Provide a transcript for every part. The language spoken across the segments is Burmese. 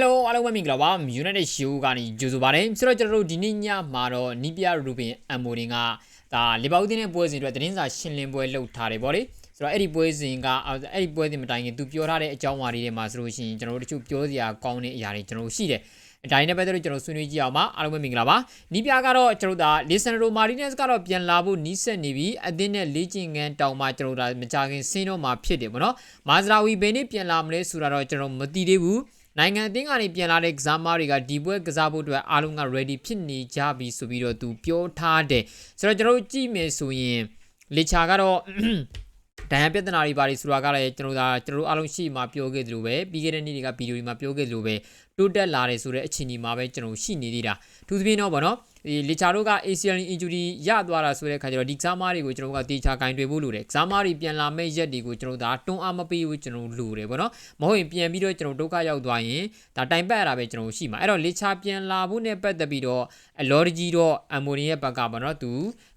Hello အားလုံးပဲမင်္ဂလာပါ United Show ကနေကြိုဆိုပါတယ်ဆိုတော့ကျွန်တော်တို့ဒီနေ့ညမှာတော့နီးပြရူဘင်အမ်မိုဒင်ကဒါလီဗာပူးတင်းရဲ့ပွဲစဉ်အတွက်သတင်းစာရှင်းလင်းပွဲလုပ်ထားတယ်ဗောလေဆိုတော့အဲ့ဒီပွဲစဉ်ကအဲ့ဒီပွဲစဉ်မတိုင်ခင်သူပြောထားတဲ့အကြောင်းအရာတွေထဲမှာဆိုလို့ရှိရင်ကျွန်တော်တို့တချို့ပြောစရာကောင်းတဲ့အရာတွေကျွန်တော်တို့ရှိတယ်အတိုင်းနဲ့ပဲတို့ကျွန်တော်ဆွေးနွေးကြည့်အောင်ပါအားလုံးပဲမင်္ဂလာပါနီးပြကတော့ကျွန်တော်တို့ဒါလီဆန်ရိုမာရီနက်စ်ကတော့ပြန်လာဖို့နီးစပ်နေပြီအသင်းနဲ့လေ့ကျင့်ခန်းတောင်မှကျွန်တော်တို့ဒါမကြခင်ဆင်းတော့မှာဖြစ်တယ်ဗောနော်မာဇရာဝီဘယ်နေ့ပြန်လာမလဲဆိုတာတော့ကျွန်တော်မသိသေးဘူး နိုင်ငံအသင်းကနေပြန်လာတဲ့ကစားမတွေကဒီပွဲကစားဖို့အတွက်အားလုံးက ready ဖြစ်နေကြပြီဆိုပြီးတော့သူပြောထားတယ်ဆိုတော့ကျွန်တော်တို့ကြည့်မယ်ဆိုရင်လေချာကတော့ဒဏ်ရာပြဿနာတွေပါတွေဆိုတာကလည်းကျွန်တော်ဒါကျွန်တော်တို့အားလုံးရှိမှပြောခဲ့သလိုပဲပြီးခဲ့တဲ့နေ့တွေကဗီဒီယိုတွေမှာပြောခဲ့သလိုပဲတိုးတက်လာတယ်ဆိုတဲ့အခြေအနေမှာပဲကျွန်တော်ရှိနေသေးတာသူသဖြင့်တော့ဗောနော်ဒီလီချာတို့က ACL injury ရသွားတာဆိုတဲ့ခါကျတော့ဒီကစားမားတွေကိုကျွန်တော်ကတေချာကင်တွေဖို့လိုတယ်ကစားမားတွေပြန်လာမဲ့ရက်တွေကိုကျွန်တော်ဒါတွန်းအားမပေးဘူးကျွန်တော်လိုတယ်ဗောနော်မဟုတ်ရင်ပြန်ပြီးတော့ကျွန်တော်ဒုက္ခရောက်သွားရင်ဒါတိုင်ပတ်ရတာပဲကျွန်တော်ရှိမှာအဲ့တော့လီချာပြန်လာဖို့နဲ့ပတ်သက်ပြီးတော့အလော်ဂျီတော့အမိုနီရဲ့ဘက်ကဗောနော်သူ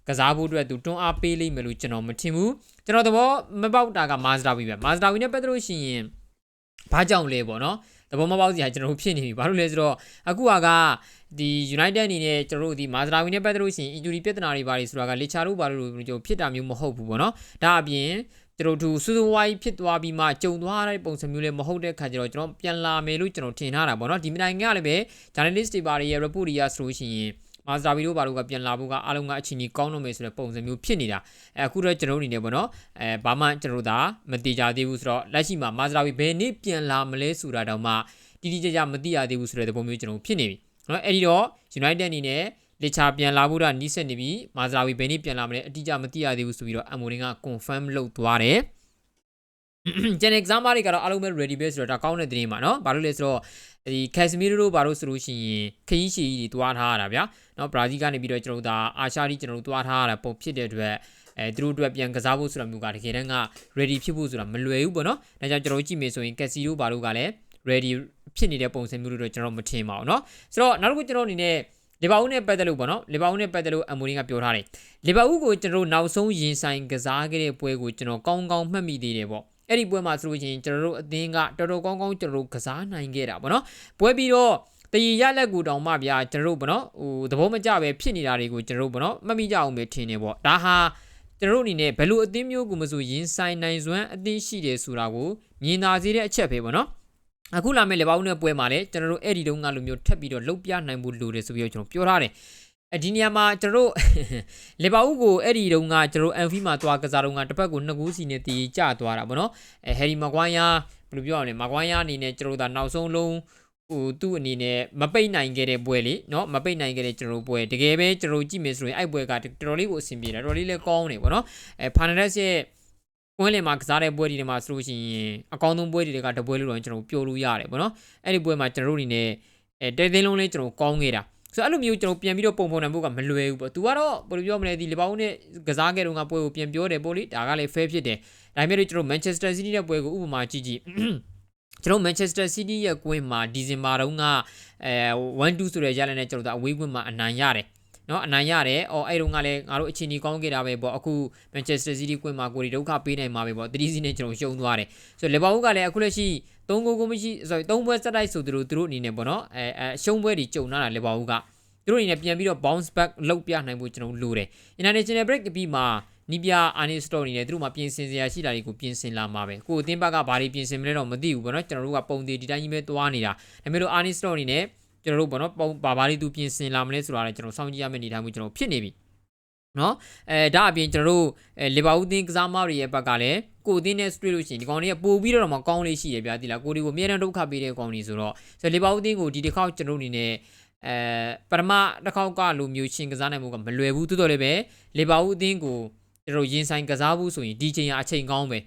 ကစားဖို့အတွက်သူတွန်းအားပေးလိမ့်မယ်လို့ကျွန်တော်မထင်ဘူးကျွန်တော်သဘောမပေါက်တာကမာဇဒါဝီပဲမာဇဒါဝီနဲ့ပတ်သက်လို့ရှိရင်ဘာကြောင့်လဲပေါ့နော်သဘောမပေါက်စရာကျွန်တော်တို့ဖြစ်နေပြီဘာလို့လဲဆိုတော့အခုက ဒီ United အနေနဲ့ကျွန်တော်တို့ဒီမာဇရာဝီနဲ့ပတ်သက်လို့ရှိရင် injury ပြဿနာတွေဘာတွေဆိုတာကလေချာတို့ဘာလို့ကျွန်တော်ဖြစ်တာမျိုးမဟုတ်ဘူးပေါ့နော်ဒါအပြင်ကျွန်တော်တို့စူးစူးဝိုင်းဖြစ်သွားပြီးမှကြုံသွားတဲ့ပုံစံမျိုးလည်းမဟုတ်တဲ့ခါကျတော့ကျွန်တော်ပြန်လာမယ်လို့ကျွန်တော်ထင်ထားတာပေါ့နော်ဒီမတိုင်ကလည်းပဲ journalist တွေဘာတွေရဲ့ report တွေရဆိုလို့ရှိရင်မာဇာဗီတို့ဘာလို့ကပြန်လာဖို့ကအားလုံးကအချိန်ကြီးကောင်းတော့မယ်ဆိုတဲ့ပုံစံမျိုးဖြစ်နေတာအဲအခုတော့ကျွန်တော်အနေနဲ့ပေါ့နော်အဲဘာမှကျွန်တော်တို့ဒါမတိကြသေးဘူးဆိုတော့လက်ရှိမှာမာဇာဗီဘယ်နေ့ပြန်လာမလဲဆိုတာတော့မှတိတိကျကျမသိရသေးဘူးဆိုတဲ့သဘောမျိုးကျွန်တော်ဖြစ်နေပြီ နော်အဲ့ဒီတော့ United အနေနဲ့လေချာပြန်လာဖို့တာနီးစက်နေပြီမာဇာဝီဘယ်နေ့ပြန်လာမလဲအတိအကျမသိရသေးဘူးဆိုပြီးတော့အမိုရင်းက confirm လုပ်သွားတယ်ကျန် exam တွေကတော့အားလုံးပဲ ready base ဆိုတော့ဒါကောင်းတဲ့တင်ပါနော်ဘာလို့လဲဆိုတော့ဒီ Casemiro တို့ဘာလို့ဆိုလို့ရှိရင်ခရီးရှည်ကြီးတွေတွားထားရတာဗျာနော် Brazil ကနေပြီးတော့ကျွန်တော်တို့ဒါအာရှကြီးကျွန်တော်တို့တွားထားရတာပုံဖြစ်တဲ့အတွက်အဲသူတို့အတွက်ပြန်ကစားဖို့ဆိုတာမျိုးကတကယ်တမ်းက ready ဖြစ်ဖို့ဆိုတာမလွယ်ဘူးပေါ့နော်ဒါကြောင့်ကျွန်တော်တို့ကြည့်မယ်ဆိုရင် Casemiro ဘာလို့ကလည်း ready ဖြစ်နေတဲ့ပုံစံမျိုးတွေတော့ကျွန်တော်မထင်ပါဘူးเนาะဆိုတော့နောက်တစ်ခုကျွန်တော်အနေနဲ့လီဗာပူးနဲ့ပတ်သက်လို့ပေါ့နော်လီဗာပူးနဲ့ပတ်သက်လို့အမိုရင်းကပြောထားတယ်လီဗာပူးကိုကျွန်တော်တို့နောက်ဆုံးရင်ဆိုင်ကစားခဲ့တဲ့ပွဲကိုကျွန်တော်ကောင်းကောင်းမှတ်မိသေးတယ်ပေါ့အဲ့ဒီပွဲမှာဆိုလို့ရှိရင်ကျွန်တော်တို့အသင်းကတော်တော်ကောင်းကောင်းကျွန်တော်တို့ကစားနိုင်ခဲ့တာပေါ့နော်ပွဲပြီးတော့တည်ရလက်ကူတောင်မှဗျာကျွန်တော်တို့ပေါ့နော်ဟိုသဘောမကျပဲဖြစ်နေတာတွေကိုကျွန်တော်တို့ပေါ့နော်မှတ်မိကြအောင်ပဲထင်နေပေါ့ဒါဟာကျွန်တော်တို့အနေနဲ့ဘယ်လိုအသင်းမျိုးကိုမဆိုရင်ဆိုင်နိုင်စွမ်းအသင်းရှိတယ်ဆိုတာကိုမြင်သာစေတဲ့အချက်ပဲပေါ့နော် အခုလာမယ့်လေပေါင်းနဲ့ပွဲမှာလည်းကျွန်တော်တို့အဲ့ဒီတုန်းကလိုမျိုးထပ်ပြီးတော့လှုပ်ပြနိုင်ဖို့လိုတယ်ဆိုပြီးတော့ကျွန်တော်ပြောထားတယ်အဒီနေရာမှာကျွန်တော်တို့လေပါဦးကိုအဲ့ဒီတုန်းကကျွန်တော်အန်ဖီမှာသွားကစားတုန်းကတစ်ဖက်ကိုနှစ်ကူးစီနဲ့တီးကျသွားတာဗောနော်အဲဟယ်ရီမကွိုင်းယာဘယ်လိုပြောရမလဲမကွိုင်းယာအနေနဲ့ကျွန်တော်တို့ဒါနောက်ဆုံးလုံးဟိုသူ့အနေနဲ့မပိတ်နိုင်ခဲ့တဲ့ပွဲလေเนาะမပိတ်နိုင်ခဲ့တဲ့ကျွန်တော်တို့ပွဲတကယ်ပဲကျွန်တော်ကြည့်မယ်ဆိုရင်အဲ့ပွဲကတော်တော်လေးကိုအဆင်ပြေတယ်တော်တော်လေးလည်းကောင်းတယ်ဗောနော်အဲဖာနရက်စ်ရဲ့ ကွင်းလင်မှာကစားတဲ့ပွဲဒီမှာဆိုလို့ရှိရင်အကောင်းဆုံးပွဲတွေကတပွဲလို့တော့ကျွန်တော်ပြောလို့ရတယ်ဗောနော်အဲ့ဒီပွဲမှာကျွန်တော်တို့အနေနဲ့အဲတဲသိန်းလုံးလေးကျွန်တော်ကောင်းခဲ့တာဆိုအဲ့လိုမျိုးကျွန်တော်ပြန်ပြီးတော့ပုံပုံနိုင်ဖို့ကမလွယ်ဘူးပေါ့။ तू ကတော့ဘယ်လိုပြောမလဲဒီလပောင်းနဲ့ကစားခဲ့တော့ကပွဲကိုပြန်ပြောတယ်ပေါ့လေ။ဒါကလည်း fair ဖြစ်တယ်။ဒါပေမဲ့ကျွန်တော် Manchester City ရဲ့ပွဲကိုဥပမာကြည့်ကြည့်။ကျွန်တော် Manchester City ရဲ့ကွင်းမှာဒီဇင်ဘာတုန်းကအဲ1-2ဆိုတဲ့ရလနဲ့ကျွန်တော်တို့အဝေးကွင်းမှာအနိုင်ရတယ်။ နော်အနိုင်ရတယ်။အော်အဲ့တုန်းကလည်းငါတို့အချိန်ကြီးကောင်းခဲ့တာပဲပေါ့။အခု Manchester City ကွင်းမှာကိုရီဒုက္ခပေးနိုင်မှာပဲပေါ့။3စီးနဲ့ကျွန်တော်ရှုံးသွားတယ်။ဆိုတော့လီဗာပူးကလည်းအခုလက်ရှိ3ဂိုးကိုမရှိ sorry 3ပွဲစက်တိုက်ဆိုသူတို့သူတို့အနေနဲ့ပေါ့နော်။အဲအဲရှုံးပွဲတွေကြုံလာတာလီဗာပူးကသူတို့အနေနဲ့ပြန်ပြီးတော့ bounce back လုပ်ပြနိုင်ဖို့ကျွန်တော်လိုတယ် international break ပြီးမှနီးပြအာနီစတိုအနေနဲ့သူတို့မှပြင်ဆင်စရာရှိတာတွေကိုပြင်ဆင်လာမှာပဲကိုအသင်းဘက်ကဘာတွေပြင်ဆင်မလဲတော့မသိဘူးပေါ့နော်ကျွန်တော်တို့ကပုံသေးဒီတိုင်းကြီးပဲသွားနေတာဒါပေမဲ့လို့အာနီစတိုအနေနဲ့ ကျွန်တော်တို့ပေါ့နော်ပုံဘာဘာတွေသူပြင်ဆင်လာမလဲဆိုတာလည်းကျွန်တော်စောင့်ကြည့်ရမယ့်အနေအထားမျိုးကျွန်တော်ဖြစ်နေပြီနော်အဲဒါအပြင်ကျွန်တော်တို့အဲလီဗာပူးသင်းကစားမတွေရဲ့ဘက်ကလည်းကိုအသင်းနဲ့တွေ့လို့ရှိရင်ဒီကောင်တွေကပို့ပြီးတော့မှကောင်းလေးရှိရဗျာဒီလားကိုဒီကိုအများနဲ့ဒုက္ခပေးတဲ့ကောင်တွေဆိုတော့ဆိုလီဗာပူးသင်းကိုဒီတစ်ခေါက်ကျွန်တော်တို့အနေနဲ့အဲပထမတစ်ခေါက်ကလိုမျိုးရှင်ကစားနိုင်မှုကမလွယ်ဘူးတိုးတော်လည်းပဲလေဘာဦးအသင်းကိုကျွန်တော်ရင်ဆိုင်ကစားဖို့ဆိုရင်ဒီချိန်ကအချိန်ကောင်းပဲ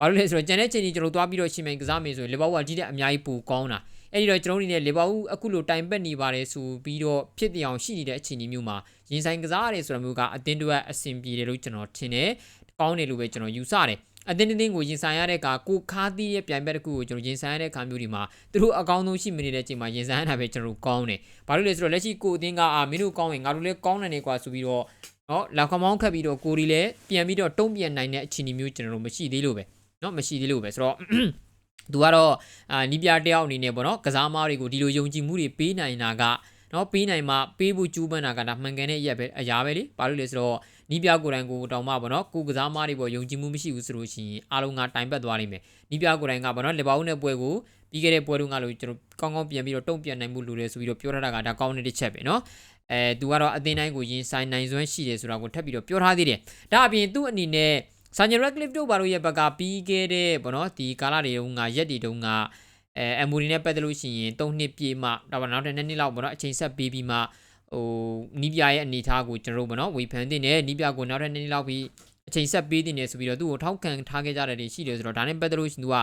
ဘာလို့လဲဆိုတော့ကျန်တဲ့ချိန်ကြီးကျွန်တော်သွားပြီးတော့ရှင်မိုင်ကစားမယ်ဆိုရင်လေဘာဦးကဒီတဲ့အများကြီးပိုကောင်းတာ အဲ့ဒီတော့ကျွန်တော်တို့အနေနဲ့လီဗာပူးအခုလိုတိုင်ပတ်နေပါတယ်ဆိုပြီးတော့ဖြစ်တည်အောင်ရှိနေတဲ့အခြေအနေမျိုးမှာရင်ဆိုင်ကစားရတယ်ဆိုတာမျိုးကအတင်းတဝက်အဆင်ပြေတယ်လို့ကျွန်တော်ထင်တယ်။ကောင်းတယ်လို့ပဲကျွန်တော်ယူဆတယ်။အတင်းတင်းကိုရင်ဆိုင်ရတဲ့ကကိုခါသီးရဲ့ပြိုင်ဘက်တစ်ခုကိုကျွန်တော်ရင်ဆိုင်ရတဲ့ခါမျိုးဒီမှာသူတို့အကောင်းဆုံးရှိမနေတဲ့အချိန်မှာရင်ဆိုင်ရတာပဲကျွန်တော်ကောင်းတယ်။ဘာလို့လဲဆိုတော့လက်ရှိကိုအတင်းကအာမင်းတို့ကောင်းရင်ငါတို့လည်းကောင်းနိုင်နေကွာဆိုပြီးတော့နော်လောက်ခမောင်းခတ်ပြီးတော့ကိုဒီလည်းပြန်ပြီးတော့တုံ့ပြန်နိုင်တဲ့အခြေအနေမျိုးကျွန်တော်တို့မရှိသေးလို့ပဲ။နော်မရှိသေးလို့ပဲဆိုတော့ သူကတော့အာနီးပြတယောက်အနေနဲ့ပေါ့နော်ကစားသမားတွေကိုဒီလိုယုံကြည်မှုတွေပေးနိုင်တာကနော်ပေးနိုင်မှပေးဖို့ကြိုးပမ်းတာကဒါမှန်ကန်တဲ့အရက်ပဲအရာပဲလေဘာလို့လဲဆိုတော့နီးပြကိုယ်တိုင်ကိုတောင်မှပေါ့နော်ကိုကစားသမားတွေပေါ်ယုံကြည်မှုမရှိဘူးဆိုလို့ရှိရင်အားလုံးကတိုင်ပတ်သွားလိမ့်မယ်နီးပြကိုယ်တိုင်ကပေါ့နော်လေဘောင်းနဲ့ပွဲကိုပြီးခဲ့တဲ့ပွဲတုန်းကလို့ကျွန်တော်ကောင်းကောင်းပြန်ပြီးတော့တုံ့ပြန်နိုင်မှုလိုတယ်ဆိုပြီးတော့ပြောထားတာကဒါကောင်းတဲ့တစ်ချက်ပဲနော်အဲသူကတော့အသင်းတိုင်းကိုရင်ဆိုင်နိုင်စွမ်းရှိတယ်ဆိုတာကိုထပ်ပြီးတော့ပြောထားသေးတယ်ဒါအပြင်သူ့အနေနဲ့ ဆာဂျန်ရက်လစ်တို့ဘာလို့ရဲ့ဘက်ကပြီးခဲ့တဲ့ပေါ့နော်ဒီကာလတွေတုန်းကရက်တွေတုန်းကအဲအမူရီနဲ့ပတ်သက်လို့ရှိရင်၃နှစ်ပြည့်မှဒါပါနောက်တစ်နှစ်လောက်ပေါ့နော်အချိန်ဆက်ပြီးပြီးမှဟိုနီးပြရဲ့အနေအထားကိုကျွန်တော်တို့ပေါ့နော်ဝေဖန်တင်တယ်နီးပြကိုနောက်တစ်နှစ်လောက်ပြီးအချိန်ဆက်ပေးတင်တယ်ဆိုပြီးတော့သူ့ကိုထောက်ခံထားခဲ့ကြတဲ့တွေရှိတယ်ဆိုတော့ဒါနဲ့ပတ်သက်လို့ရှိရင်သူက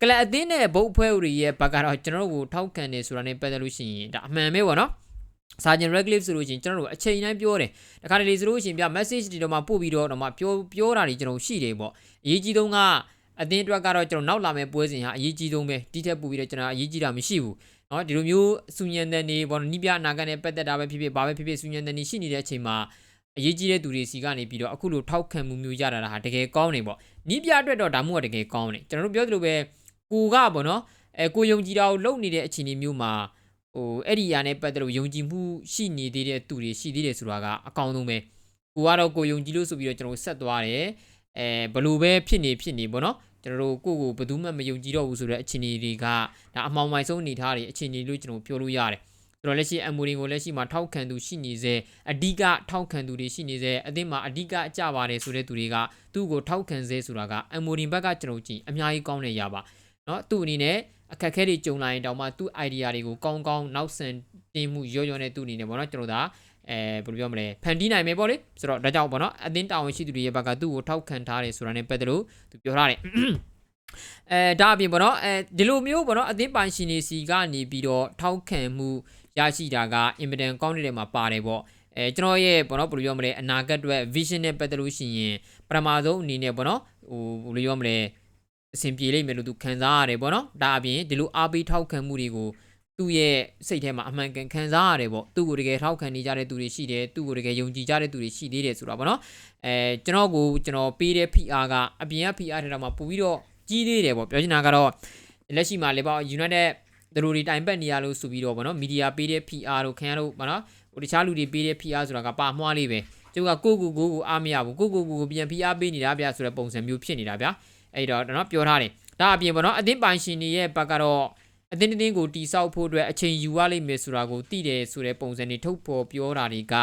ကလပ်အသင်းနဲ့ဘုတ်ဖွဲဦးရဲ့ဘက်ကတော့ကျွန်တော်တို့ကိုထောက်ခံတယ်ဆိုတာနဲ့ပတ်သက်လို့ရှိရင်ဒါအမှန်ပဲပေါ့နော် စာဂျန်ရက်လစ်ဆိုလို့ရှိရင်ကျွန်တော်တို့အချိန်တိုင်းပြောတယ်တခါတလေဆိုလို့ရှိရင်ပြ message တွေတော့မှပို့ပြီးတော့တော့မှပြောပြောတာတွေကျွန်တော်ရှိတယ်ပေါ့အရေးကြီးဆုံးကအသင်းအတွက်ကတော့ကျွန်တော်နောက်လာမယ့်ပွဲစဉ်ဟာအရေးကြီးဆုံးပဲတိထက်ပို့ပြီးတော့ကျွန်တော်အရေးကြီးတာမရှိဘူးเนาะဒီလိုမျိုးစူညံတဲ့နေပေါ့နီးပြအနာဂတ်နဲ့ပတ်သက်တာပဲဖြစ်ဖြစ်ဘာပဲဖြစ်ဖြစ်စူညံတဲ့နေရှိနေတဲ့အချိန်မှာအရေးကြီးတဲ့သူတွေစီကနေပြီးတော့အခုလိုထောက်ခံမှုမျိုးရတာဟာတကယ်ကောင်းနေပေါ့နီးပြအတွက်တော့ဒါမှမဟုတ်တကယ်ကောင်းနေကျွန်တော်တို့ပြောသလိုပဲကိုကပေါ့နော်အဲကိုယုံကြည်တာကိုလုပ်နေတဲ့အခြေအနေမျိုးမှာ ဟိုအဲ့ဒီအရာနဲ့ပတ်သက်လို့ယုံကြည်မှုရှိနေသေးတဲ့သူတွေရှိသေးတယ်ဆိုတာကအကောင်းဆုံးပဲကိုကတော့ကိုယုံကြည်လို့ဆိုပြီးတော့ကျွန်တော်ဆက်သွားတယ်အဲဘလို့ပဲဖြစ်နေဖြစ်နေပေါ့နော်ကျွန်တော်တို့ကိုကိုဘယ်သူမှမယုံကြည်တော့ဘူးဆိုတဲ့အခြေအနေတွေကဒါအမှောင်မိုင်ဆုံးအနေထားတွေအခြေအနေလို့ကျွန်တော်ပြောလို့ရတယ်ဆိုတော့လက်ရှိအမ်မိုရင်ကိုလက်ရှိမှာထောက်ခံသူရှိနေစေအဓိကထောက်ခံသူတွေရှိနေစေအသင်းမှာအဓိကအကြပါတယ်ဆိုတဲ့သူတွေကသူ့ကိုထောက်ခံစေဆိုတာကအမ်မိုရင်ဘက်ကကျွန်တော်ကြည့်အများကြီးကောင်းနေရပါเนาะသူ့အနေနဲ့ အခက်အခဲတွေကြုံလာရင်တောင်မှသူ့ idea တွေကိုကောင်းကောင်းနောက်ဆန်တင်မှုရော့ရော့နဲ့သူ့အနေနဲ့ပေါ့နော်ကျွန်တော်ဒါအဲဘယ်လိုပြောမလဲဖန်တီးနိုင်မယ်ပေါ့လေဆိုတော့ဒါကြောင့်ပေါ့နော်အသင်းတာဝန်ရှိသူတွေရဲ့ဘက်ကသူ့ကိုထောက်ခံထားတယ်ဆိုတာနဲ့ပတ်သက်လို့သူပြောထားတယ်အဲဒါအပြင်ပေါ့နော်အဲဒီလိုမျိုးပေါ့နော်အသင်းပိုင်ရှင်တွေစီကနေပြီးတော့ထောက်ခံမှုရရှိတာကအင်မတန်ကောင်းတဲ့မှာပါတယ်ပေါ့အဲကျွန်တော်ရဲ့ပေါ့နော်ဘယ်လိုပြောမလဲအနာဂတ်အတွက် vision နဲ့ပတ်သက်လို့ရှိရင်ပထမဆုံးအနေနဲ့ပေါ့နော်ဟိုဘယ်လိုပြောမလဲ အဆင်ပြေလိမ့်မယ်လို့သူခံစားရတယ်ပေါ့နော်ဒါအပြင်ဒီလိုအားပေးထောက်ခံမှုတွေကိုသူ့ရဲ့စိတ်ထဲမှာအမှန်ကန်ခံစားရတယ်ပေါ့သူ့ကိုတကယ်ထောက်ခံနေကြတဲ့သူတွေရှိတယ်သူ့ကိုတကယ်ယုံကြည်ကြတဲ့သူတွေရှိသေးတယ်ဆိုတာပေါ့နော်အဲကျွန်တော်ကိုကျွန်တော်ပေးတဲ့ PR ကအပြင်က PR ထဲမှာပို့ပြီးတော့ကြီးသေးတယ်ပေါ့ပြောချင်တာကတော့လက်ရှိမှာလေပေါ့ United သူတို့တွေတိုင်ပတ်နေရလို့ဆိုပြီးတော့ဗောနော်မီဒီယာပေးတဲ့ PR တို့ခင်ဗျားတို့ဗောနော်ဟိုတခြားလူတွေပေးတဲ့ PR ဆိုတာကပါမွှားလေးပဲကျုပ်ကကိုကိုကိုကိုအားမရဘူးကိုကိုကိုကိုပြန် PR ပေးနေတာဗျဆိုတဲ့ပုံစံမျိုးဖြစ်နေတာဗျ အဲ့တော့နော်ပြောထားတယ်ဒါအပြင်ဗောနော်အသင်းပိုင်ရှင်တွေရဲ့ဘက်ကတော့အသင်းတင်းကိုတိဆောက်ဖို့အတွက်အချိန်ယူရလိမ့်မယ်ဆိုတာကိုသိတယ်ဆိုတဲ့ပုံစံတွေထုတ်ဖော်ပြောတာတွေက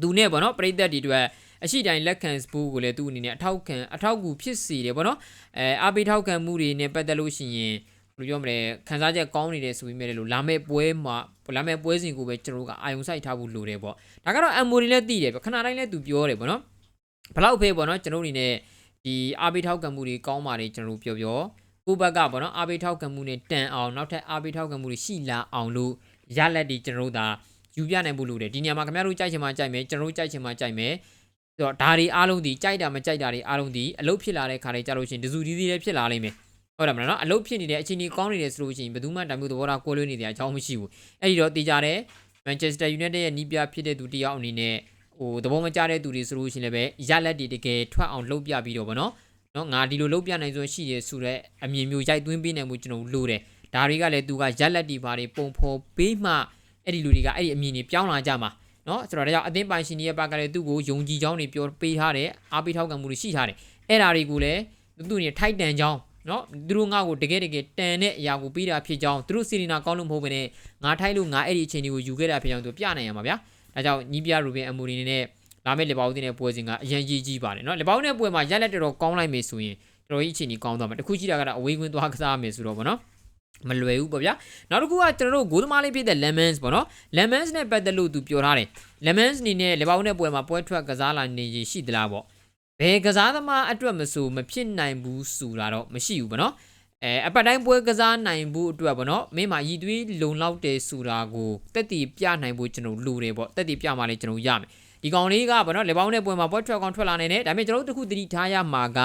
သူနဲ့ဗောနော်ပြိသက်တွေအတွက်အရှိတိုင်းလက်ခံစပူးကိုလည်းသူ့အနေနဲ့အထောက်ခံအထောက်ကူဖြစ်စေတယ်ဗောနော်အဲအားပေးထောက်ခံမှုတွေနဲ့ပတ်သက်လို့ရှိရင်ဘယ်လိုပြောမလဲခန်းစားချက်ကောင်းနေတယ်ဆိုပြီးမြဲလို့လာမဲ့ပွဲမှာလာမဲ့ပွဲစဉ်ကိုပဲကျွန်တော်တို့ကအာယုံစိုက်ထားဖို့လိုတယ်ပေါ့ဒါကတော့အမ်မိုရီလည်းသိတယ်ခဏတိုင်းလည်းသူပြောတယ်ပေါ့နော်ဘလောက်ဖေးပေါ့နော်ကျွန်တော်အနေနဲ့ ဒီအားပေးထောက်ခံမှုတွေကောင်းပါတယ်ကျွန်တော်တို့ပြောပြောကိုဘက်ကပေါ့နော်အားပေးထောက်ခံမှုနဲ့တန်အောင်နောက်ထပ်အားပေးထောက်ခံမှုတွေရှိလာအောင်လို့ရလက်တွေကျွန်တော်တို့ဒါယူပြနိုင်ဖို့လိုတယ်ဒီနေရာမှာခင်ဗျားတို့ကြိုက်ချင်မှကြိုက်မယ်ကျွန်တော်တို့ကြိုက်ချင်မှကြိုက်မယ်ဆိုတော့ဒါတွေအားလုံးဒီကြိုက်တာမကြိုက်တာတွေအားလုံးဒီအလုပ်ဖြစ်လာတဲ့ခါတွေကြလို့ရှိရင်ဒဇူဒီဒီလည်းဖြစ်လာလိမ့်မယ်ဟုတ်တယ်မလားနော်အလုပ်ဖြစ်နေတဲ့အချိန်ကြီးကောင်းနေတယ်ဆိုလို့ရှိရင်ဘယ်သူမှတမျိုးသဘောထားကိုလွှဲနေတဲ့အကြောင်းမရှိဘူးအဲ့ဒီတော့တေးကြတယ် Manchester United ရဲ့နီးပြဖြစ်တဲ့သူတယောက်အနေနဲ့ ဟိုသဘောမကျတဲ့သူတွေဆိုလို့ရှိရင်လည်းပဲရလက်တွေတကယ်ထွက်အောင်လုပ်ပြပြီးတော့ဗောနော်နော်ငါဒီလိုလုပ်ပြနိုင်စွမ်းရှိရဆိုတော့အမြင်မျိုးရိုက်သွင်းပေးနိုင်မှုကျွန်တော်လိုတယ်ဒါတွေကလည်းသူကရက်လက်တွေဘာတွေပုံဖော်ပေးမှအဲ့ဒီလူတွေကအဲ့ဒီအမြင်တွေပြောင်းလာကြမှာနော်ဆိုတော့ဒါကြောင့်အသင်းပိုင်ရှင်တွေရဲ့ဘက်ကလည်းသူ့ကိုယုံကြည်ကြောင်းတွေပြောပေးထားတယ်အားပေးထောက်ခံမှုတွေရှိထားတယ်အဲ့ဒါတွေကိုလည်းသူ့နေထိုက်တန်ကြောင်းနော်သူတို့ငါ့ကိုတကယ်တကယ်တန်တဲ့အရာကိုပေးတာဖြစ်ကြောင်းသူတို့စီရီနာကောင်းလို့မဟုတ်ဘဲနဲ့ငါထိုက်လို့ငါအဲ့ဒီအချိန်တွေကိုယူခဲ့တာဖြစ်ကြောင်းသူပြနိုင်ရမှာဗျာ ဒါကြောင့်ညီးပြရူဘင်အမူရီနဲ့လာမယ့်လေပေါင်းတင်တဲ့ပွဲစဉ်ကအရင်ကြီးကြီးပါတယ်နော်လေပေါင်းတဲ့ပွဲမှာရက်လက်တော်တော်ကောင်းလိုက်မယ်ဆိုရင်တော်တော်ကြီးအချိန်ကြီးကောင်းသွားမှာတခုရှိတာကတော့အဝေးကွင်းသွားကစားမယ်ဆိုတော့ဗောနော်မလွယ်ဘူးပေါ့ဗျာနောက်တစ်ခုကကျွန်တော်တို့ဂိုးသမားလေးဖြစ်တဲ့ lemons ပေါ့နော် lemons နဲ့ပတ်သက်လို့သူပြောထားတယ် lemons အနေနဲ့လေပေါင်းတဲ့ပွဲမှာပွဲထွက်ကစားလာနေရှိသလားပေါ့ဘယ်ကစားသမားအတွက်မဆိုမဖြစ်နိုင်ဘူးဆိုတာတော့မရှိဘူးဗောနော် အဲအပတ်တိုင်းပွဲကစားနိုင်ဖို့အတွက်ဗောနော်မင်းမရည်သွေးလုံလောက်တယ်ဆိုတာကိုတက်တည်ပြနိုင်ဖို့ကျွန်တော်လိုတယ်ဗောတက်တည်ပြမှလည်းကျွန်တော်ရမယ်ဒီကောင်လေးကဗောနော်လေပေါင်းတဲ့ပွဲမှာပွဲထွက်ကောင်ထွက်လာနေတယ်ဒါပေမဲ့ကျွန်တော်တို့တခုတတိထားရမှာက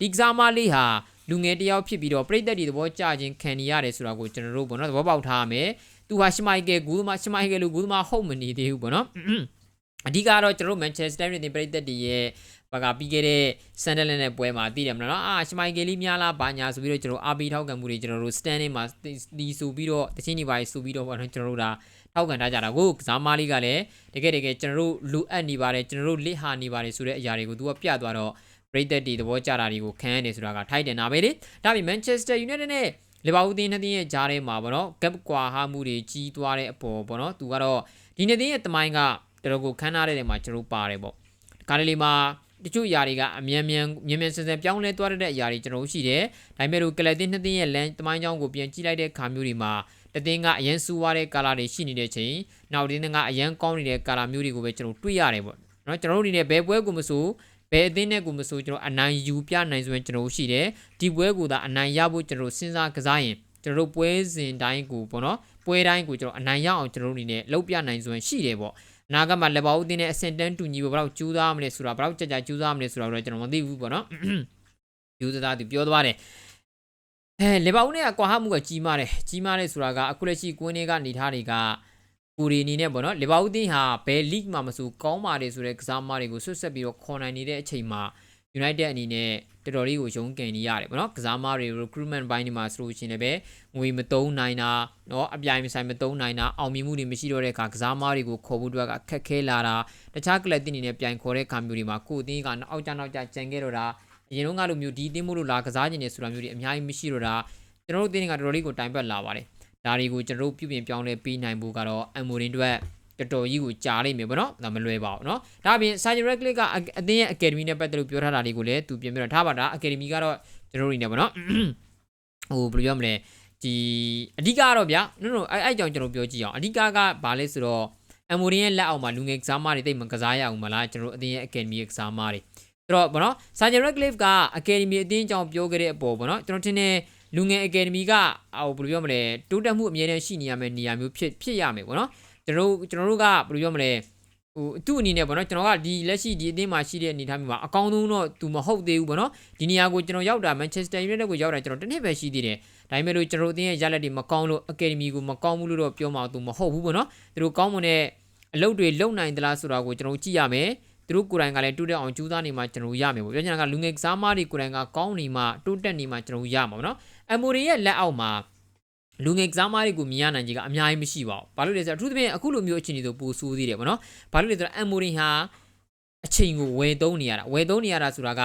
ဒီကစားမလေးဟာလူငယ်တယောက်ဖြစ်ပြီးတော့ပြိသက်တွေသဘောကျခြင်းခံနေရတယ်ဆိုတာကိုကျွန်တော်တို့ဗောနော်သဘောပေါက်ထားရမယ်သူဟာရှမိုက်ကယ်ဂူးသမားရှမိုက်ကယ်လို့ဂူးသမားဟုတ်မနေသေးဘူးဗောနော်အဓိကတော့ကျွန်တော်တို့ Manchester United ပြည်သက်တည်ရဲ့ ဘာကပြီးခဲ့တဲ့ Sunderland နဲ့ပွဲမှာသိတယ်မလားနော်အာရှမိုင်ကလေးများလားဘာညာဆိုပြီးတော့ကျွန်တော် RB ထောက်ခံမှုတွေကျွန်တော်တို့ stand မှာဒီဆိုပြီးတော့တချင်းတွေပါဆိုပြီးတော့ပေါ့နော်ကျွန်တော်တို့ဒါထောက်ခံထားကြတာကိုကစားမားလေးကလည်းတကယ်တကယ်ကျွန်တော်တို့လိုအပ်နေပါတယ်ကျွန်တော်တို့လစ်ဟာနေပါတယ်ဆိုတဲ့အရာတွေကိုသူကပြသွားတော့ United ဒီသဘောကျတာတွေကိုခံရတယ်ဆိုတာကထိုက်တယ်နာပဲလေဒါပေမဲ့ Manchester United နဲ့လီဗာပူးတင်းနှစ်တင်းရဲ့ဂျားထဲမှာပေါ့နော် gap ကွာဟာမှုတွေကြီးသွားတဲ့အပေါ်ပေါ့နော်သူကတော့ဒီနှစ်တင်းရဲ့တမိုင်းကတော်တော်ကိုခန်းထားတဲ့နေရာမှာကျွန်တော်ပါတယ်ပေါ့ကားလေးမှာ တချို့ຢာတွေကအမြန်မြန်မြန်မြန်ဆန်ဆန်ပြောင်းလဲသွားတဲ့အရာတွေကျွန်တော်တို့ရှိတယ်ဒါပေမဲ့လို့ကလပ်တင်းနှစ်တင်းရဲ့လမ်းတမိုင်းကြောင်းကိုပြန်ကြည့်လိုက်တဲ့ခါမျိုးတွေမှာတတင်းကအရန်စူးွားတဲ့ကာလာတွေရှိနေတဲ့ချိန်နောက်တင်းကအရန်ကောင်းနေတဲ့ကာလာမျိုးတွေကိုပဲကျွန်တော်တွေ့ရတယ်ပေါ့နော်ကျွန်တော်တို့အနေနဲ့ဘယ်ပွဲကိုမဆိုဘယ်အသင်းနဲ့ကိုမဆိုကျွန်တော်အနိုင်ယူပြနိုင်ဆိုရင်ကျွန်တော်ရှိတယ်ဒီပွဲကိုသာအနိုင်ရဖို့ကျွန်တော်စဉ်းစားကစားရင်ကျွန်တော်ပွဲစဉ်တိုင်းကိုပေါ့နော်ပွဲတိုင်းကိုကျွန်တော်အနိုင်ရအောင်ကျွန်တော်အနေနဲ့လုပ်ပြနိုင်ဆိုရင်ရှိတယ်ပေါ့ အနာကမှာလက်ပါဦးတင်းနဲ့အဆင့်တန်းတူညီဖို့ဘယ်တော့ကြိုးစားမလဲဆိုတာဘယ်တော့ကြကြကြိုးစားမလဲဆိုတာတော့ကျွန်တော်မသိဘူးပေါ့နော်ယူသသားသူပြောသွားတယ်အဲလက်ပါဦးနဲ့ကွာဟမှုကကြီးမားတယ်ကြီးမားတယ်ဆိုတာကအခုလက်ရှိကွင်းတွေကနေထားတွေကကိုရီအနေနဲ့ပေါ့နော်လီဗာပူးတင်းဟာဘယ် league မှာမဆိုကောင်းပါတယ်ဆိုတဲ့ကစားမတွေကိုဆွတ်ဆက်ပြီးတော့ခေါ်နိုင်နေတဲ့အချိန်မှာ United အနေနဲ့ တော်တော်လေးကိုရုန်းကန်နေရတယ်ပေါ့နော်ကစားမတွေ recruitment ဘိုင်းတွေမှာဆိုလို့ရှိရင်လည်းငွေမသုံးနိုင်တာเนาะအပြိုင်မဆိုင်မသုံးနိုင်တာအောင်မြင်မှုတွေမရှိတော့တဲ့အခါကစားမတွေကိုခေါ်ဖို့အတွက်ကခက်ခဲလာတာတခြားကလပ်တင်နေနဲ့ပြိုင်ခေါ်တဲ့ခါမျိုးတွေမှာကိုယ်အသင်းကအောက်ကျနောက်ကျကြံခဲ့တော့တာအရင်တုန်းကလိုမျိုးဒီအသင်းမို့လို့လာကစားခြင်းနေဆိုတာမျိုးတွေအများကြီးမရှိတော့တာကျွန်တော်တို့အသင်းကတော်တော်လေးကိုတိုင်ပတ်လာပါတယ်ဒါတွေကိုကျွန်တော်တို့ပြုပြင်ပြောင်းလဲပေးနိုင်ဖို့ကတော့အမ်မိုရင်တို့ တော်တော်ကြီးကိုကြားလိမ့်မယ်ပေါ့နော်ဒါမလွယ်ပါဘူးเนาะဒါအပြင် Sergio Radcliffe ကအသင်းရဲ့ academy နဲ့ပတ်သက်လို့ပြောထားတာလေးကိုလည်းသူပြင်ပြတော့ထားပါတာ academy ကတော့ကျွန်တော်တို့နေပေါ့နော်ဟိုဘယ်လိုပြောမလဲဒီအဓိကကတော့ဗျာ no no အဲ့အဲ့ကြောင့်ကျွန်တော်ပြောကြည့်အောင်အဓိကကဘာလဲဆိုတော့အမိုရင်ရဲ့လက်အောက်မှာလူငယ်ကစားမတွေတိတ်မကစားရအောင်မလားကျွန်တော်တို့အသင်းရဲ့ academy ကစားမတွေဆိုတော့ဘောနော် Sergio Radcliffe က academy အသင်းအကြောင်းပြောခဲ့တဲ့အပေါ်ဘောနော်ကျွန်တော်ထင်တယ်လူငယ် academy ကဟိုဘယ်လိုပြောမလဲတိုးတက်မှုအမြဲတမ်းရှိနေရမယ့်နေရာမျိုးဖြစ်ဖြစ်ရမယ်ဘောနော် ကျွန်တော်တို့ကျွန်တော်တို့ကဘယ်လိုပြောမလဲဟိုသူ့အနေနဲ့ပေါ့နော်ကျွန်တော်ကဒီလက်ရှိဒီအသင်းမှာရှိတဲ့အနေအထားမျိုးမှာအကောင်းဆုံးတော့သူမဟုတ်သေးဘူးပေါ့နော်ဒီနေရာကိုကျွန်တော်ရောက်တာ Manchester United ကိုရောက်တာကျွန်တော်တစ်နှစ်ပဲရှိသေးတယ်ဒါပေမဲ့လို့ကျွန်တော်အသင်းရဲ့ရလက်တွေမကောင်းလို့ Academy ကိုမကောင်းဘူးလို့တော့ပြောမှသူမဟုတ်ဘူးပေါ့နော်သူတို့ကောင်းမွန်တဲ့အလုပ်တွေလုပ်နိုင်သလားဆိုတာကိုကျွန်တော်ကြည့်ရမယ်သူတို့ကိုယ်တိုင်ကလည်းတိုးတက်အောင်ကြိုးစားနေမှကျွန်တော်ရမယ်ပေါ့ပြောချင်တာကလူငယ်ကစားမတွေကိုယ်တိုင်ကကောင်းနေမှတိုးတက်နေမှကျွန်တော်ရမှာပေါ့နော်အမိုရီရဲ့လက်အောက်မှာ လူငယ်ကစားမတွေကိုမြင်ရနိုင်ကြီးကအများကြီးမရှိပါဘူး။ဘာလို့လဲဆိုတော့အထူးသဖြင့်အခုလိုမျိုးအခြေအနေဆိုပိုဆိုးသေးတယ်ပေါ့နော်။ဘာလို့လဲဆိုတော့အမ်မိုရင်ဟာအချိန်ကိုဝယ်သုံးနေရတာဝယ်သုံးနေရတာဆိုတာက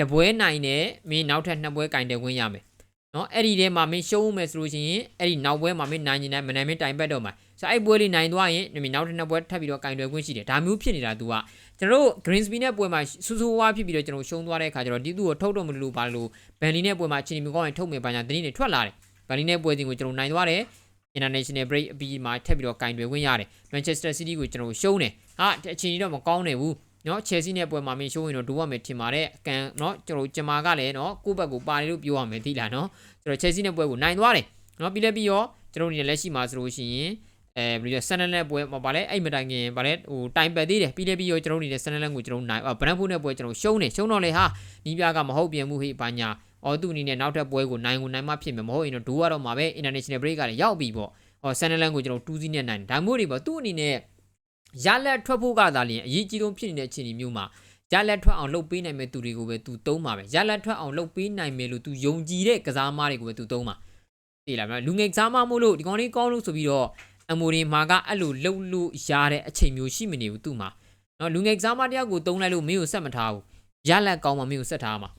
တပွဲနိုင်တယ်မင်းနောက်ထပ်နှစ်ပွဲကင်တယ်ဝင်ရမယ်။နော်အဲ့ဒီထဲမှာမင်းရှုံးမယ်ဆိုလို့ရှိရင်အဲ့ဒီနောက်ပွဲမှာမင်းနိုင်နေတယ်မနိုင်မင်းတိုင်ပတ်တော့မှာ။ဆိုတော့အဲ့ပွဲလေးနိုင်သွားရင်မင်းနောက်ထပ်နှစ်ပွဲထပ်ပြီးတော့ကင်တယ်ခွင့်ရှိတယ်။ဒါမျိုးဖြစ်နေတာ तू ကကျွန်တော်တို့ Greensby နဲ့ပွဲမှာဆူဆူဝါးဖြစ်ပြီးတော့ကျွန်တော်ရှုံးသွားတဲ့အခါကျတော့ဒီသူ့ကိုထုတ်တော့မလို့ဘာလို့ဘန်လီနဲ့ပွဲမှာအချိန်မကောင်းရင်ထုတ်မယ်ပါညာတင်းနေထွက်လာတယ်။ ဘန်လီနဲ့ပွဲစဉ်ကိုကျွန်တော်နိုင်သွားတယ် international break အပြီးမှာထပ်ပြီးတော့ကင်တွယ်ဝင်ရတယ် Manchester City ကိုကျွန်တော်ရှုံးတယ်ဟာအချိန်ကြီးတော့မကောင်းနေဘူးเนาะ Chelsea နဲ့ပွဲမှာမင်းရှုံးရင်တော့ဒိုးရမယ်ထင်ပါတယ်အကန်เนาะကျွန်တော်ဂျမာကလည်းเนาะကိုယ့်ဘက်ကိုပါနေလို့ပြောရမယ်သိလားเนาะကျွန်တော် Chelsea နဲ့ပွဲကိုနိုင်သွားတယ်เนาะပြီးလဲပြီးရောကျွန်တော်အနေနဲ့လက်ရှိမှာဆိုလို့ရှိရင်အဲဘယ်လိုလဲဆန်နလန်ပွဲမှာဗာလဲအဲ့မတိုင်ခင်ဗာလဲဟိုတိုင်ပတ်သေးတယ်ပြီးလဲပြီးရောကျွန်တော်အနေနဲ့ဆန်နလန်ကိုကျွန်တော်နိုင်ဘရန်ဖို့နဲ့ပွဲကျွန်တော်ရှုံးတယ်ရှုံးတော့လေဟာနီးပြားကမဟုတ်ပြန်မှုဟိဘာညာ အော်သူအနေနဲ့နောက်ထပ်ပွဲကိုနိုင်ကိုနိုင်မှဖြစ်မယ်မဟုတ်ရင်တော့ဒိုးရတော့မှာပဲ international break ကလည်းရောက်ပြီပေါ့ဟောဆန်နလန်ကိုကျွန်တော်2စီးနဲ့နိုင်ဒါမျိုးတွေပေါ့သူ့အနေနဲ့ရလက်ထွက်ဖို့ကသာလျှင်အရေးကြီးဆုံးဖြစ်နေတဲ့အခြေအနေမျိုးမှာရလက်ထွက်အောင်လှုပ်ပေးနိုင်မဲ့သူတွေကိုပဲသူသုံးပါပဲရလက်ထွက်အောင်လှုပ်ပေးနိုင်မယ်လို့သူယုံကြည်တဲ့ကစားသမားတွေကိုပဲသူသုံးပါသိလားမလားလူငယ်ကစားမမို့လို့ဒီကောင်လေးကောင်းလို့ဆိုပြီးတော့အမိုရီမာကအဲ့လိုလှုပ်လို့ရတဲ့အချိန်မျိုးရှိမနေဘူးသူ့မှာနော်လူငယ်ကစားမတယောက်ကိုသုံးလိုက်လို့မင်းကိုဆက်မထားဘူးရလက်ကောင်းမှမင်းကိုဆက်ထားမှာ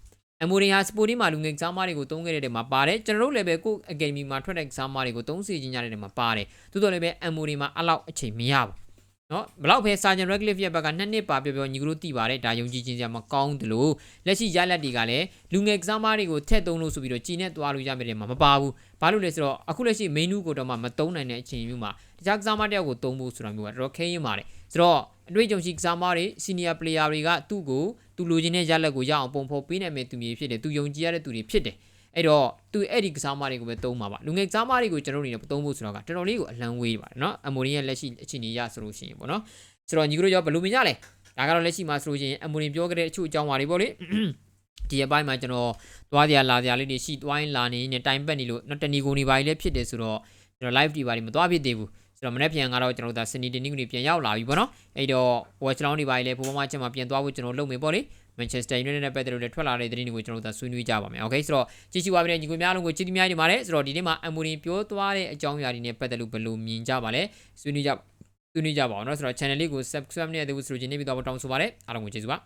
အမိုရီဟာစပိုတင်းမှာလူငယ်ကစားမတွေကိုသုံးခဲ့တဲ့နေရာမှာပါတယ်ကျွန်တော်တို့လည်းပဲကိုအကယ်ဒမီမှာထွက်တဲ့ကစားမတွေကိုသုံးစီခြင်းကြတဲ့နေရာမှာပါတယ်သို့တော်လည်းပဲအမိုရီမှာအဲ့လောက်အချိန်မရဘူးနော်ဘလောက်ပဲစာဂျန်ရက်ဂလစ်ရဲ့ဘက်ကနှစ်နှစ်ပါပြောပြောညီကတို့တည်ပါတယ်ဒါယုံကြည်ခြင်းစရာမကောင်းတယ်လို့လက်ရှိရလက်တွေကလည်းလူငယ်ကစားမတွေကိုထက်သုံးလို့ဆိုပြီးတော့ကြည်နဲ့သွားလို့ရမယ်တဲ့မှာမပါဘူးဘာလို့လဲဆိုတော့အခုလက်ရှိ menu ကိုတော့မှမသုံးနိုင်တဲ့အချိန်မျိုးမှာတခြားကစားမတယောက်ကိုသုံးဖို့ဆိုတာမျိုးကတော်တော်ခဲရင်ပါတယ်ဆိုတော့ အတွေ့အကြုံရှိကစားသမားတွေ senior player တွေကသူ့ကိုသူလိုချင်တဲ့ရလဒ်ကိုရအောင်ပုံဖော်ပေးနိုင်မဲ့သူမျိုးဖြစ်တယ်သူယုံကြည်ရတဲ့သူတွေဖြစ်တယ်အဲ့တော့သူအဲ့ဒီကစားသမားတွေကိုပဲသုံးပါပါလူငယ်ကစားသမားတွေကိုကျွန်တော်အနေနဲ့သုံးဖို့ဆိုတော့ကတော်တော်လေးကိုအလံဝေးပါတယ်နော်အမိုရီရဲ့လက်ရှိအခြေအနေရဆိုလို့ရှိရင်ပေါ့နော်ဆိုတော့ညီကတို့ရောဘယ်လိုမြင်ကြလဲဒါကတော့လက်ရှိမှာဆိုလို့ရှိရင်အမိုရီပြောခဲ့တဲ့အချို့အကြောင်းပါတွေပေါ့လေဒီအပိုင်းမှာကျွန်တော်သွားကြလာကြလေးတွေရှိသွားရင်လာနေနေတိုင်ပတ်နေလို့နော်တနီကိုနေပါလေဖြစ်တယ်ဆိုတော့ကျွန်တော် live ဒီပါတွေမသွားဖြစ်သေးဘူး ဆိုတော့မနေ့ပြန်ကတော့ကျွန်တော်တို့ဒါစနီတင်နင်းကနေပြန်ရောက်လာပြီပေါ့နော်အဲ့တော့ဝက်ချလောင်းတွေပါလေဖိုးမမချက်မှာပြန်သွားဖို့ကျွန်တော်လုပ်မယ်ပေါ့လေ Manchester United နဲ့ပတ်သက်လို့လည်းထွက်လာတဲ့သတင်းတွေကိုကျွန်တော်တို့ဒါဆွေးနွေးကြပါမယ်။ Okay ဆိုတော့ကြည့်ရှုပါပြီညီကိုများလုံးကိုကြည့်တိများနေပါတယ်ဆိုတော့ဒီနေ့မှာ Amorin ပြောသွားတဲ့အကြောင်းအရာတွေနဲ့ပတ်သက်လို့ဘယ်လိုမြင်ကြပါလဲဆွေးနွေးကြဆွေးနွေးကြပါအောင်เนาะဆိုတော့ channel လေးကို subscribe လုပ်နေတဲ့သူဆိုလို့ချင်းနေပြီးတော့တောင်းဆိုပါရစေအားလုံးကိုကျေးဇူးပါ